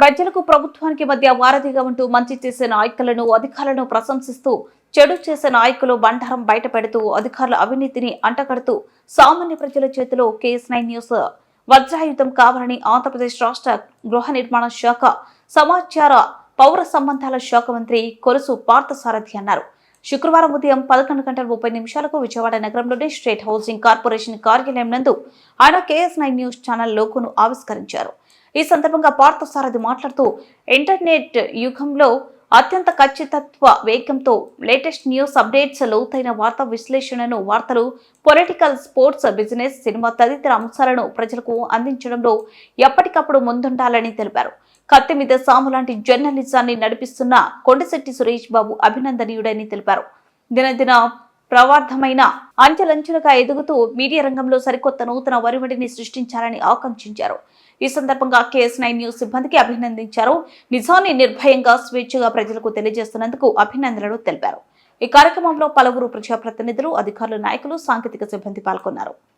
ప్రజలకు ప్రభుత్వానికి మధ్య వారధిగా ఉంటూ మంచి చేసే నాయకులను అధికారులను ప్రశంసిస్తూ చెడు చేసే నాయకులు బండారం బయట పెడుతూ అధికారుల అవినీతిని అంటగడుతూ సామాన్య ప్రజల చేతిలో కేఎస్ నైన్ న్యూస్. వజ్రాయుధం కావాలని ఆంధ్రప్రదేశ్ రాష్ట్ర గృహ నిర్మాణ శాఖ సమాచార పౌర సంబంధాల శాఖ మంత్రి కొలుసు పార్థసారథి అన్నారు. శుక్రవారం ఉదయం పదకొండు గంటల ముప్పై నిమిషాలకు విజయవాడ నగరంలోని స్టేట్ హౌసింగ్ కార్పొరేషన్ కార్యాలయం నందు ఆయన కేఎస్ నైన్ న్యూస్ ఛానల్ లోకును ఆవిష్కరించారు. ఈ సందర్భంగా పార్థసారథి మాట్లాడుతూ ఇంటర్నెట్ యుగంలో అత్యంత ఖచ్చితత్వ వేగంతో లేటెస్ట్ న్యూస్ అప్డేట్స్ లోతైన వార్తా విశ్లేషణను వార్తలు పొలిటికల్ స్పోర్ట్స్ బిజినెస్ సినిమా తదితర అంశాలను ప్రజలకు అందించడంలో ఎప్పటికప్పుడు ముందుండాలని తెలిపారు. కత్తి మీద సాము లాంటి జర్నలిజాన్ని నడిపిస్తున్న కొండశెట్టి సురేష్ బాబు అభినందనీయుడని తెలిపారు. దినదిన ప్రవార్థమైన అంచెలంచెలుగా ఎదుగుతూ మీడియా రంగంలో సరికొత్త నూతన వరివడిని సృష్టించాలని ఆకాంక్షించారు. ఈ సందర్భంగా కేఎస్ నైన్ న్యూస్ సిబ్బందికి అభినందించారు. నిజాన్ని నిర్భయంగా స్వేచ్ఛగా ప్రజలకు తెలియజేస్తున్నందుకు అభినందనలు తెలిపారు. ఈ కార్యక్రమంలో పలువురు ప్రజాప్రతినిధులు అధికారులు నాయకులు సాంకేతిక సిబ్బంది పాల్గొన్నారు.